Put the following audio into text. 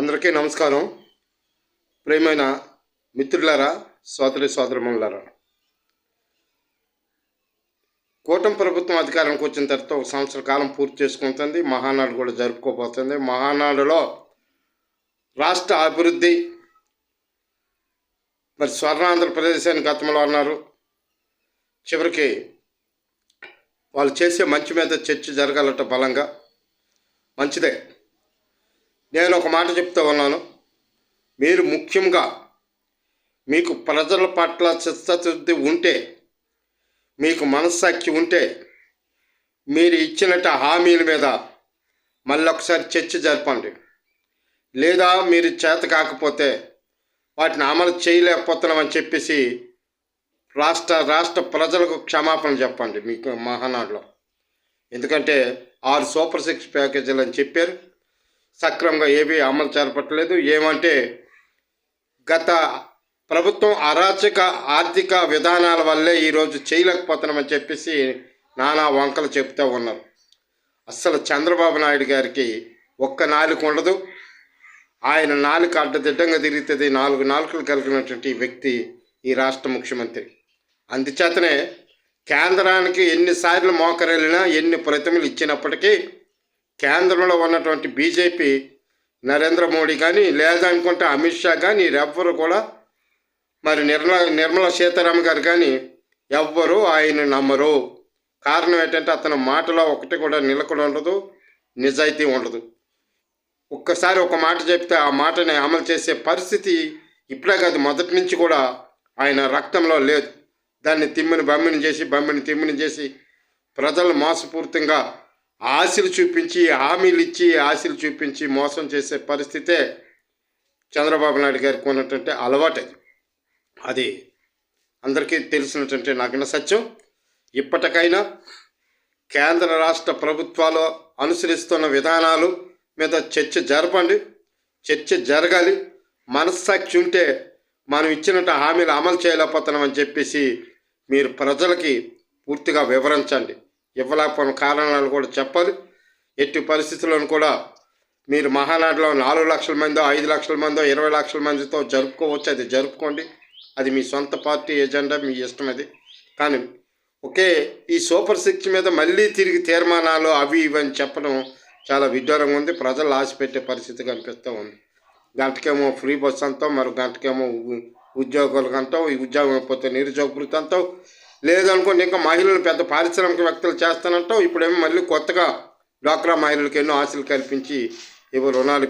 అందరికీ నమస్కారం. ప్రియమైన మిత్రులారా సోదరి సోదరములారా కూటమి ప్రభుత్వం అధికారంకి వచ్చిన తర్వాత ఒక సంవత్సర కాలం పూర్తి చేసుకుంటుంది మహానాడు కూడా జరుపుకోబోతుంది. మహానాడులో రాష్ట్ర అభివృద్ధి మరి స్వర్ణాంధ్రప్రదేశ్ అని గతంలో అన్నారు. చివరికి వాళ్ళు చేసే మంచి మీద చర్చ జరగాలట బలంగా. మంచిదే. నేను ఒక మాట చెప్తూ ఉన్నాను. మీరు ముఖ్యంగా మీకు ప్రజల పట్ల చిత్తశుద్ధి ఉంటే మీకు మనస్సాక్షి ఉంటే మీరు ఇచ్చినట్టు హామీల మీద మళ్ళీ ఒకసారి చర్చ జరపండి. లేదా మీరు చేత కాకపోతే వాటిని అమలు చేయలేకపోతున్నామని చెప్పేసి రాష్ట్ర రాష్ట్ర ప్రజలకు క్షమాపణ చెప్పండి మీకు మహానాడులో. ఎందుకంటే ఆరు సూపర్ సిక్స్ ప్యాకేజీలు అని చెప్పారు. సక్రమంగా ఏవి అమలు చేపట్టలేదు. ఏమంటే గత ప్రభుత్వం అరాచక ఆర్థిక విధానాల వల్లే ఈరోజు చేయలేకపోతున్నామని చెప్పేసి నానా వంకలు చెప్తూ ఉన్నారు. అస్సలు చంద్రబాబు నాయుడు గారికి ఒక్క నాలుగు ఉండదు. ఆయన నాలుగు అడ్డదిడ్డంగా తిరుగుతుంది. నాలుగు నాలుకలు కలిగినటువంటి వ్యక్తి ఈ రాష్ట్ర ముఖ్యమంత్రి. అందుచేతనే కేంద్రానికి ఎన్నిసార్లు మోకరెళ్ళినా ఎన్ని ప్రతిమలు ఇచ్చినప్పటికీ కేంద్రంలో ఉన్నటువంటి బీజేపీ నరేంద్ర మోడీ కానీ లేదనుకుంటే అమిత్ షా కానీ ఎవ్వరు కూడా మరి నిర్మల నిర్మలా సీతారామన్ గారు కానీ ఎవ్వరు ఆయన నమ్మరు. కారణం ఏంటంటే అతని మాటలో ఒకటి కూడా నిలకడ ఉండదు నిజాయితీ ఉండదు. ఒక్కసారి ఒక మాట చెప్తే ఆ మాటని అమలు చేసే పరిస్థితి ఇప్పుడే కాదు మొదటి నుంచి కూడా ఆయన రక్తంలో లేదు. దాన్ని తిమ్మిని బమ్మిని చేసి బమ్మిని తిమ్మిని చేసి ప్రజలు మోసపూర్తిగా ఆశలు చూపించి హామీలు ఇచ్చి ఆశలు చూపించి మోసం చేసే పరిస్థితే చంద్రబాబు నాయుడు గారికి ఉన్నటువంటి అలవాటు. అది అది అందరికీ తెలిసినటువంటి నగ్న సత్యం. ఇప్పటికైనా కేంద్ర రాష్ట్ర ప్రభుత్వాలు అనుసరిస్తున్న విధానాలు మీద చర్చ జరపండి చర్చ జరగాలి. మనస్సాక్షి ఉంటే మనం ఇచ్చినట్టు హామీలు అమలు చేయలేకపోతున్నామని చెప్పేసి మీరు ప్రజలకి పూర్తిగా వివరించండి. ఇవ్వలేకపోయిన కారణాలు కూడా చెప్పాలి ఎట్టి పరిస్థితులను కూడా మీరు మహానాడులో నాలుగు లక్షల మందో ఐదు లక్షల మందో ఇరవై లక్షల మందితో జరుపుకోవచ్చు. అది జరుపుకోండి. అది మీ సొంత పార్టీ ఎజెండా మీ ఇష్టం అది. కానీ ఒకే ఈ సూపర్ సిక్స్ మీద మళ్ళీ తిరిగి తీర్మానాలు అవి ఇవి అని చెప్పడం చాలా విడ్డూరంగా ఉంది. ప్రజలు ఆశ పెట్టే పరిస్థితి కనిపిస్తూ ఉంది. గంటకేమో ఫ్రీ బస్ అంటాం మరో గంటకేమో ఉద్యోగులకు అంటాం ఈ ఉద్యోగం పోతే నిరుద్యోగ అంటాం. లేదనుకోండి ఇంకా మహిళలు పెద్ద పారిశ్రామికవేత్తలు చేస్తానంటావు. ఇప్పుడేమో మళ్ళీ కొత్తగా డ్వాక్రా మహిళలకు ఎన్నో ఆశలు కల్పించి ఇవి రుణాలు